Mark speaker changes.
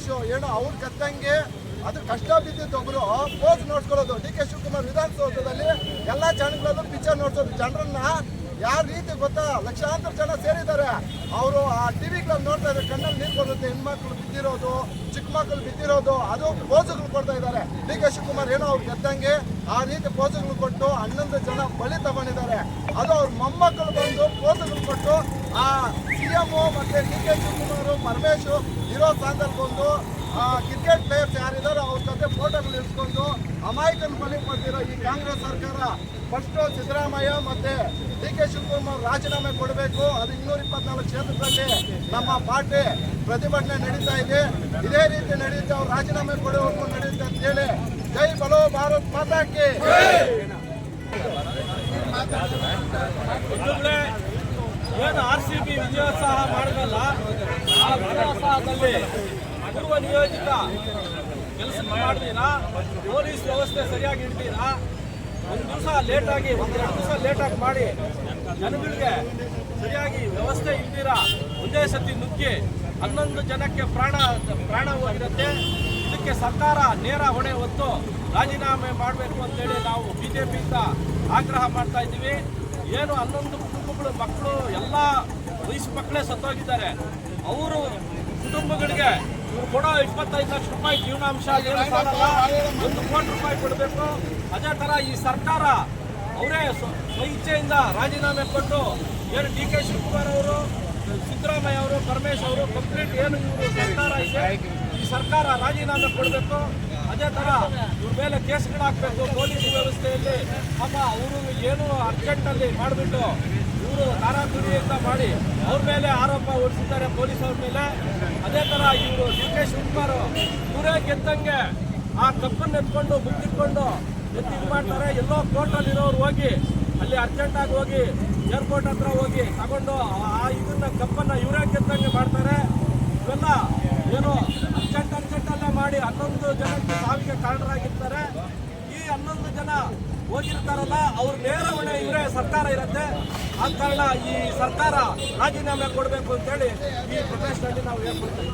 Speaker 1: ಪರಮೇಶ್ ಏನೋ ಅವ್ರು ಕತ್ತಂಗೆ ಅದು ಕಷ್ಟ ಬಿದ್ದಿದ್ದು ಒಬ್ರು. ಪೋಸ್ ನೋಡ್ಕೊಳ್ಳೋದು ಡಿ ಕೆ ಶಿವಕುಮಾರ್ ವಿಧಾನಸೌಧದಲ್ಲಿ ಎಲ್ಲಾ ಚಾನೆಲ್ಗಳಲ್ಲೂ ಪಿಕ್ಚರ್ ನೋಡ್ಸೋದು. ಜನರನ್ನ ಯಾವ ರೀತಿ ಗೊತ್ತಾ? ಲಕ್ಷಾಂತರ ಜನ ಸೇರಿದ್ದಾರೆ. ಅವರು ಆ ಟಿವಿಗಳಲ್ಲಿ ನೋಡ್ತಾ ಇದ್ದಾರೆ. ಕಣ್ಣಲ್ಲಿ ನೀರು ಬರುತ್ತೆ. ಹೆಣ್ಮಕ್ಳು ಬಿದ್ದಿರೋದು, ಚಿಕ್ಕ ಮಕ್ಕಳು ಬಿದ್ದಿರೋದು, ಅದು ಪೋಸುಗಳು ಕೊಡ್ತಾ ಇದ್ದಾರೆ. ಡಿ ಕೆ ಶಿವಕುಮಾರ್ ಏನೋ ಅವ್ರು ಗೆದ್ದಂಗೆ ಆ ರೀತಿ ಪೋಸುಗಳು ಕೊಟ್ಟು ಹನ್ನೊಂದು ಜನ ಬಲಿ ತಗೊಂಡಿದ್ದಾರೆ. ಅದು ಅವ್ರ ಮೊಮ್ಮಕ್ಕಳು ಬಂದು ಪೋಸುಗಳು ಕೊಟ್ಟು ಆ ಸಿ ಎಂ ಮತ್ತೆ ಡಿ ಕೆ ಶಿವಕುಮಾರ್ ಪರಮೇಶ್ ಇರೋ ಸ್ಥಾನದಲ್ಲಿ ಆ ಕ್ರಿಕೆಟ್ ಪ್ಲೇಯರ್ಸ್ ಯಾರಿದ್ದಾರೋ ಅವ್ರ ಜೊತೆ ಫೋಟೋಗಳು ಇಟ್ಕೊಂಡು ಅಮಾಯಕನ ಬಲಿ ಕೊಡ್ತಿರೋ ಈ ಕಾಂಗ್ರೆಸ್ ಸರ್ಕಾರ ಫಸ್ಟ್ ಸಿದ್ದರಾಮಯ್ಯ ಮತ್ತೆ ಡಿ ಕೆ ಶಿವಕುಮಾರ್ ರಾಜೀನಾಮೆ ಕೊಡಬೇಕು. ಅದು ಇನ್ನೂರ ಇಪ್ಪತ್ನಾಲ್ಕು ಕ್ಷೇತ್ರದಲ್ಲಿ ನಮ್ಮ ಪಾರ್ಟಿ ಪ್ರತಿಭಟನೆ ನಡೀತಾ ಇದೆ. ಇದೇ ರೀತಿ ನಡೆಯುತ್ತೆ ಅವ್ರು ರಾಜೀನಾಮೆ ಕೊಡುವವರೆಗೂ ನಡೆಯುತ್ತೆ ಅಂತ ಹೇಳಿ ಜೈ ಬಲೋ ಭಾರತ್ ಮಾತಾಕಿ
Speaker 2: ಏನು ಆರ್ ಸಿ ಬಿ ವಿಜಯೋತ್ಸಾಹ ಮಾಡಿದಲ್ಲ ಆ ವಿಜಯೋತ್ಸಾಹದಲ್ಲಿ ಪೂರ್ವ ನಿಯೋಜಿತ ಕೆಲಸ ಮಾಡಿದೀರಾ? ಪೊಲೀಸ್ ವ್ಯವಸ್ಥೆ ಸರಿಯಾಗಿ ಇಡ್ತೀರಾ ಒಂದು ದಿವಸ ಲೇಟಾಗಿ ಒಂದೆರಡು ದಿವಸ ಲೇಟಾಗಿ ಮಾಡಿ ಜನಗಳಿಗೆ ಸರಿಯಾಗಿ ವ್ಯವಸ್ಥೆ ಇಲ್ದಿರಾ? ಒಂದೇ ಸತಿ ನುಗ್ಗಿ ಹನ್ನೊಂದು ಜನಕ್ಕೆ ಪ್ರಾಣ ಪ್ರಾಣ ಹೋಗಿರುತ್ತೆ ಇದಕ್ಕೆ ಸರ್ಕಾರ ನೇರ ಹೊಣೆ ಹೊತ್ತು ರಾಜೀನಾಮೆ ಮಾಡಬೇಕು ಅಂತೇಳಿ ನಾವು ಬಿಜೆಪಿಯಿಂದ ಆಗ್ರಹ ಮಾಡ್ತಾ ಇದ್ದೀವಿ. ಏನು ಹನ್ನೊಂದು ಕುಟುಂಬಗಳು, ಮಕ್ಕಳು, ಎಲ್ಲ ವಯಸ್ಸು ಮಕ್ಕಳೇ ಸತ್ತೋಗಿದ್ದಾರೆ. ಅವರು ಕುಟುಂಬಗಳಿಗೆ ಇವ್ರು ಕೊಡೋ ಇಪ್ಪತ್ತೈದು ಲಕ್ಷ ರೂಪಾಯಿ ಜೀವನಾಂಶ ಒಂದು ಕೋಟಿ ರೂಪಾಯಿ ಕೊಡಬೇಕು. ಅದೇ ಥರ ಈ ಸರ್ಕಾರ ಅವರೇ ಸ್ವಇಚ್ಛೆಯಿಂದ ರಾಜೀನಾಮೆ ಕೊಟ್ಟು ಏನು ಡಿ ಕೆ ಶಿವಕುಮಾರ್ ಅವರು, ಸಿದ್ದರಾಮಯ್ಯ ಅವರು, ಪರಮೇಶ್ ಅವರು, ಕಂಪ್ಲೀಟ್ ಏನು ಸರ್ಕಾರ ಇದೆ ಸರ್ಕಾರ ರಾಜೀನಾಮೆ ಕೊಡಬೇಕು. ಅದೇ ಥರ ಇವ್ರ ಮೇಲೆ ಕೇಸ್ಗಳು ಹಾಕಬೇಕು. ಪೊಲೀಸ್ ವ್ಯವಸ್ಥೆಯಲ್ಲಿ ಅಮ್ಮ ಅವರು ಏನು ಅರ್ಜೆಂಟಲ್ಲಿ ಮಾಡಿಬಿಟ್ಟು ಇವರು ಅಂತ ಮಾಡಿ ಅವ್ರ ಮೇಲೆ ಆರೋಪ ಹೊರಿಸಿದ್ದಾರೆ ಪೊಲೀಸ್ ಅವ್ರ ಮೇಲೆ. ಅದೇ ಥರ ಇವರು ಡಿ ಕೆ ಶಿವಕುಮಾರ್ ಇವರೇ ಗೆದ್ದಂಗೆ ಆ ಕಪ್ಪನ್ನು ಎತ್ಕೊಂಡು ಮುಚ್ಚಿಟ್ಕೊಂಡು ಎತ್ತಿ ಮಾಡ್ತಾರೆ. ಎಲ್ಲೋ ಕೋರ್ಟಲ್ಲಿರೋರು ಹೋಗಿ ಅಲ್ಲಿ ಅರ್ಜೆಂಟಾಗಿ ಹೋಗಿ ಏರ್ಪೋರ್ಟ್ ಹತ್ರ ಹೋಗಿ ತಗೊಂಡು ಆ ಇದನ್ನ ಕಪ್ಪನ್ನು ಇವರೇ ಗೆದ್ದಂಗೆ ಮಾಡ್ತಾರೆ. ಇವೆಲ್ಲ ಏನು ಮಾಡಿ ಹನ್ನೊಂದು ಜನಕ್ಕೆ ಸಾವಿಗೆ ಕಾರಣರಾಗಿರ್ತಾರೆ. ಈ ಹನ್ನೊಂದು ಜನ ಹೋಗಿರ್ತಾರಲ್ಲ, ಅವ್ರ ನೇರ ಹೊಣೆ ಇವರೇ, ಸರ್ಕಾರ ಇರುತ್ತೆ. ಆದ ಕಾರಣ ಈ ಸರ್ಕಾರ ರಾಜೀನಾಮೆ ಕೊಡಬೇಕು ಅಂತೇಳಿ ಈ ಪ್ರದೇಶದಲ್ಲಿ ನಾವು ಹೇಳ್ಕೊಳ್ತೀವಿ